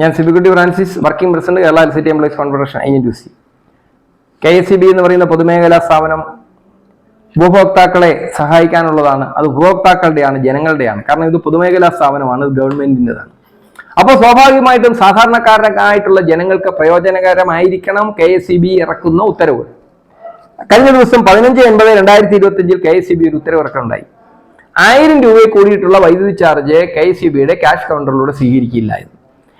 ഞാൻ Sibikutty Francis working president Kerala L C T employees confederation I N T C K S C B എന്ന് പറയുന്ന പൊതുമേഖലാ സ്ഥാപനം ഉപഭോക്താക്കളെ സഹായിക്കാനുള്ളതാണ്. അത് ഉപഭോക്താക്കളുടെയാണ് ജനങ്ങളുടെയാണ്. കാരണം ഇത് പൊതുമേഖലാ സ്ഥാപനമാണ് ഇത് ഗവൺമെന്റിന്റെതാണ്. അപ്പോൾ സ്വാഭാവികമായിട്ടും സാധാരണക്കാരനായിട്ടുള്ള ജനങ്ങൾക്ക് പ്രയോജനകരമായിരിക്കണം കെ എസ് സി ബി ഇറക്കുന്ന ഉത്തരവ്. കഴിഞ്ഞ ദിവസം പതിനഞ്ച് എൺപത് രണ്ടായിരത്തി ഇരുപത്തി അഞ്ചിൽ കെ എസ് സി ബി ഒരു ഉത്തരവ് ഇറക്കുണ്ടായി ആയിരം രൂപയിൽ കൂടിയിട്ടുള്ള വൈദ്യുതി ചാർജ് കെ എസ് സി ബിയുടെ ക്യാഷ് കൗണ്ടറിലൂടെ സ്വീകരിക്കില്ല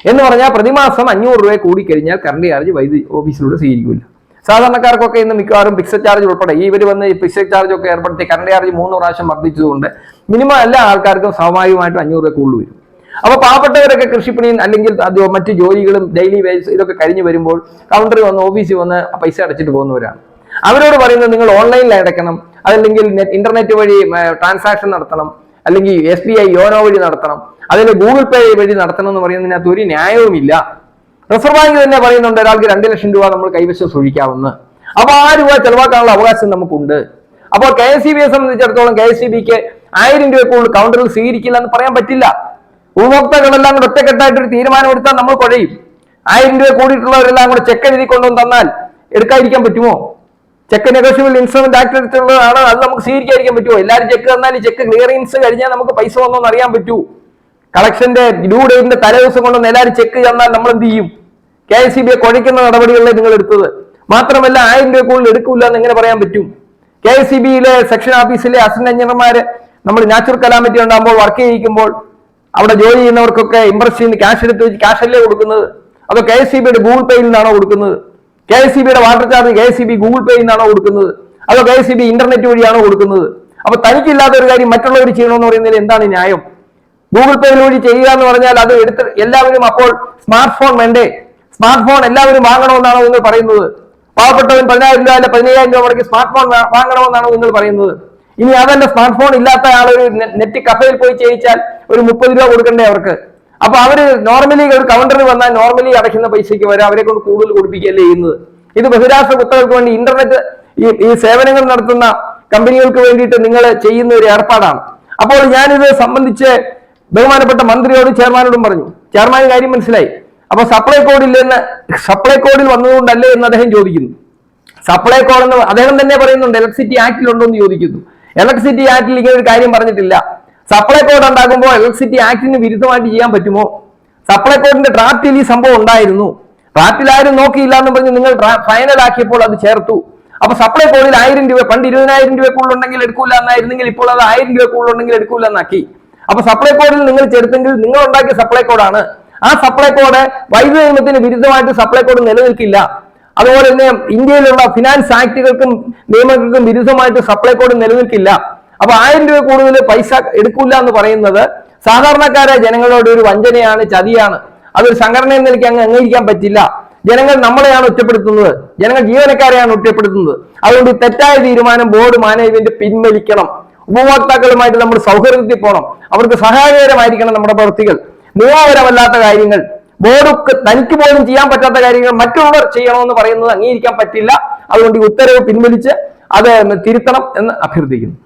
എന്ന് പറഞ്ഞാൽ പ്രതിമാസം അഞ്ഞൂറ് രൂപ കൂടിക്കഴിഞ്ഞാൽ കറണ്ട് ചാർജ് വൈദ്യുതി ഓഫീസിലൂടെ സ്വീകരിക്കില്ല. സാധാരണക്കാർക്കൊക്കെ ഇന്ന് മിക്കവാറും ഫിക്സഡ് ചാർജ് ഉൾപ്പെടെ ഇവർ വന്ന് ഫിക്സഡ് ചാർജ് ഒക്കെ ഏർപ്പെടുത്തി കറണ്ട് ചാർജ് മൂന്ന് പ്രാവശ്യം വർദ്ധിച്ചതുകൊണ്ട് മിനിമം എല്ലാ ആൾക്കാർക്കും സ്വാഭാവികമായിട്ടും അഞ്ഞൂറ് രൂപ കൂടുതൽ വരും. അപ്പോൾ പാവപ്പെട്ടവരൊക്കെ കൃഷിപ്പണിയും അല്ലെങ്കിൽ അത് മറ്റ് ജോലികളും ഡെയിലി വേജസ് ഇതൊക്കെ കഴിഞ്ഞ് വരുമ്പോൾ കൗണ്ടറിൽ വന്ന് ഓഫീസിൽ വന്ന് പൈസ അടച്ചിട്ട് പോകുന്നവരാണ്. അവരോട് പറയുന്നത് നിങ്ങൾ ഓൺലൈനിൽ അടയ്ക്കണം അതല്ലെങ്കിൽ നെറ്റ് ഇന്റർനെറ്റ് വഴി ട്രാൻസാക്ഷൻ നടത്തണം അല്ലെങ്കിൽ എസ് ബി ഐ യോനോ വഴി നടത്തണം. അതിൽ ഗൂഗിൾ പേ വഴി നടത്തണം എന്ന് പറയുന്നതിനകത്ത് ഒരു ന്യായവുമില്ല. റിസർവ് ബാങ്ക് തന്നെ പറയുന്നുണ്ട് ഒരാൾക്ക് രണ്ട് ലക്ഷം രൂപ നമ്മൾ കൈവശം സൂക്ഷിക്കാവുന്ന അപ്പൊ ആ രൂപ ചെലവാക്കാനുള്ള അവകാശം നമുക്കുണ്ട്. അപ്പോൾ കെ എസ് സി ബിയെ സംബന്ധിച്ചിടത്തോളം കെ എസ് സി ബിക്ക് ആയിരം രൂപ കൂടുതൽ കൗണ്ടറിൽ സ്വീകരിക്കില്ല എന്ന് പറയാൻ പറ്റില്ല. ഉപഭോക്താക്കളെല്ലാം കൂടെ ഒറ്റക്കെട്ടായിട്ട് ഒരു തീരുമാനം എടുത്താൽ നമ്മൾ കുഴയും. ആയിരം രൂപ കൂടിയിട്ടുള്ളവരെല്ലാം കൂടെ ചെക്ക് എഴുതി കൊണ്ടുവന്ന് തന്നാൽ എടുക്കാതിരിക്കാൻ പറ്റുമോ? ചെക്ക് നെഗോഷ്യബിൾ ഇൻസ്ട്രുമെന്റ് ആക്ട് എടുത്തുള്ളതാണ് അത് നമുക്ക് സ്വീകരിക്കാതിരിക്കാൻ പറ്റുമോ? എല്ലാവരും ചെക്ക് തന്നാൽ ഈ ചെക്ക് ക്ലിയറിങ്സ് കഴിഞ്ഞാൽ നമുക്ക് പൈസ വന്നോന്ന് അറിയാൻ പറ്റൂ. കളക്ഷന്റെ ഡ്യൂ ഡേറ്റിന്റെ തലേദിവസം കൊണ്ട് എല്ലാവരും ചെക്ക് തന്നാൽ നമ്മൾ എന്ത് ചെയ്യും കെ എസ് സി ബിയെ കുഴയ്ക്കുന്ന നടപടികളെ നിങ്ങൾ എടുത്തത് മാത്രമല്ല ആയിരം രൂപ കൂടുതൽ എടുക്കില്ല എന്ന് എങ്ങനെ പറയാൻ പറ്റും. കെ എസ് സി ബിയിലെ സെക്ഷൻ ഓഫീസിലെ അസിസ്റ്റന്റ് എഞ്ചിനീയർമാര് നമ്മൾ നാച്ചുറൽ കലാമിറ്റി ഉണ്ടാകുമ്പോൾ വർക്ക് ചെയ്യിക്കുമ്പോൾ അവിടെ ജോലി ചെയ്യുന്നവർക്കൊക്കെ ഇമ്പ്രസ് ചെയ്യുന്ന ക്യാഷ് എടുത്ത് വെച്ച് ക്യാഷ് അല്ലേ കൊടുക്കുന്നത്? അതോ കെ എസ് സി ബിയുടെ ഗൂഗിൾ പേയിൽ നിന്നാണോ കൊടുക്കുന്നത്? കെ എസ് സി ബിയുടെ water charge K S C B Google പേയിൽ നിന്നാണോ കൊടുക്കുന്നത്? അതോ K S C B internet വഴിയാണോ കൊടുക്കുന്നത്? അപ്പൊ തനിക്കില്ലാത്ത ഒരു കാര്യം മറ്റുള്ളവർ ചെയ്യണമെന്ന് പറയുന്നതിൽ എന്താണ് ന്യായം? ഗൂഗിൾ പേയിൽ വഴി ചെയ്യുക എന്ന് പറഞ്ഞാൽ അത് എടുത്ത് എല്ലാവരും അപ്പോൾ സ്മാർട്ട് ഫോൺ വേണ്ടേ? സ്മാർട്ട് ഫോൺ എല്ലാവരും വാങ്ങണമെന്നാണോ നിങ്ങൾ പറയുന്നത്? പാവപ്പെട്ടവൻ പതിനായിരം രൂപ അല്ല പതിനയ്യായിരം രൂപ മുടക്കി സ്മാർട്ട് ഫോൺ വാങ്ങണമെന്നാണോ നിങ്ങൾ പറയുന്നത്? ഇനി അതല്ല സ്മാർട്ട് ഫോൺ ഇല്ലാത്ത ആൾ ഒരു നെറ്റ് കഫയിൽ പോയി ചെയ്യിച്ചാൽ ഒരു മുപ്പത് രൂപ കൊടുക്കണ്ടേ അവർക്ക്? അപ്പൊ അവർ നോർമലി ഒരു കൗണ്ടറിൽ വന്നാൽ നോർമലി അടയ്ക്കുന്ന പൈസയ്ക്ക് വരെ അവരെ കൊണ്ട് കൂടുതൽ കൊടുപ്പിക്കുകയല്ലേ ചെയ്യുന്നത്. ഇത് ബഹിരാഷ്ട്ര കുത്തകൾക്ക് വേണ്ടി ഇന്റർനെറ്റ് ഈ ഈ സേവനങ്ങൾ നടത്തുന്ന കമ്പനികൾക്ക് വേണ്ടിയിട്ട് നിങ്ങൾ ചെയ്യുന്ന ഒരു ഏർപ്പാടാണ്. അപ്പോൾ ഞാനിത് സംബന്ധിച്ച് ബഹുമാനപ്പെട്ട മന്ത്രിയോടും ചെയർമാനോടും പറഞ്ഞു. ചെയർമാൻ കാര്യം മനസ്സിലായി. അപ്പൊ സപ്ലൈ കോഡ് നിന്ന് സപ്ലൈ കോഡിൽ വന്നതുകൊണ്ടല്ലേ എന്ന് അദ്ദേഹം ചോദിക്കുന്നു. സപ്ലൈ കോഡ് എന്ന് അദ്ദേഹം തന്നെ പറയുന്നുണ്ട് ഇലക്ട്രിസിറ്റി ആക്ടിൽ ഉണ്ടോ എന്ന് ചോദിക്കുന്നു. ഇലക്ട്രിസിറ്റി ആക്ടിൽ ഇങ്ങനെ ഒരു കാര്യം പറഞ്ഞിട്ടില്ല. സപ്ലൈ കോഡ് ഉണ്ടാകുമ്പോൾ ഇലക്ട്രിസിറ്റി ആക്ടിന് വിരുദ്ധമായിട്ട് ചെയ്യാൻ പറ്റുമോ? സപ്ലൈ കോഡിന്റെ ഡ്രാഫ്റ്റിൽ ഈ സംഭവം ഉണ്ടായിരുന്നു. ഡ്രാഫ്റ്റിൽ ആരും നോക്കിയില്ല എന്ന് പറഞ്ഞ് നിങ്ങൾ ഫൈനൽ ആക്കിയപ്പോൾ അത് ചേർത്തു. അപ്പൊ സപ്ലൈ കോഡിൽ ആയിരം രൂപ പണ്ട് ഇരുപതിനായിരം രൂപ കൂടുതലുണ്ടെങ്കിൽ എടുക്കൂല എന്നായിരുന്നെങ്കിൽ ഇപ്പോൾ അത് ആയിരം രൂപ കൂടുതലുണ്ടെങ്കിൽ എടുക്കൂല എന്നാക്കി. അപ്പൊ സപ്ലൈ കോഡിൽ നിങ്ങൾ ചേർത്തെങ്കിൽ നിങ്ങൾ ഉണ്ടാക്കിയ സപ്ലൈ കോഡാണ് ആ സപ്ലൈ കോഡ് വൈദ്യുതി നിയമത്തിന് വിരുദ്ധമായിട്ട് സപ്ലൈ കോഡ് നിലനിൽക്കില്ല. അതുപോലെ തന്നെ ഇന്ത്യയിലുള്ള ഫിനാൻസ് ആക്ടുകൾക്കും നിയമങ്ങൾക്കും വിരുദ്ധമായിട്ട് സപ്ലൈ കോഡ് നിലനിൽക്കില്ല. അപ്പൊ ആയിരം രൂപ കൂടുതൽ പൈസ എടുക്കില്ല എന്ന് പറയുന്നത് സാധാരണക്കാരായ ജനങ്ങളോട് ഒരു വഞ്ചനയാണ് ചതിയാണ്. അതൊരു സംഘടന എന്ന നിലയ്ക്ക് അങ്ങ് അംഗീകരിക്കാൻ പറ്റില്ല. ജനങ്ങൾ നമ്മളെയാണ് ഒറ്റപ്പെടുത്തുന്നത്. ജനങ്ങൾ ജീവനക്കാരെയാണ് ഒറ്റപ്പെടുത്തുന്നത്. അതുകൊണ്ട് തെറ്റായ തീരുമാനം ബോർഡ് മാനേജ്മെന്റ് പിൻവലിക്കണം. ഉപഭോക്താക്കളുമായിട്ട് നമ്മൾ സൗഹൃദത്തിൽ പോകണം. അവർക്ക് സഹായകരമായിരിക്കണം നമ്മുടെ പ്രവൃത്തികൾ. നിയമപരമല്ലാത്ത കാര്യങ്ങൾ ബോർഡ് തനിക്ക് പോലും ചെയ്യാൻ പറ്റാത്ത കാര്യങ്ങൾ മറ്റുള്ളവർ ചെയ്യണമെന്ന് പറയുന്നത് അംഗീകരിക്കാൻ പറ്റില്ല. അതുകൊണ്ട് ഈ ഉത്തരവ് പിൻവലിച്ച് അത് തിരുത്തണം എന്ന് അഭ്യർത്ഥിക്കുന്നു.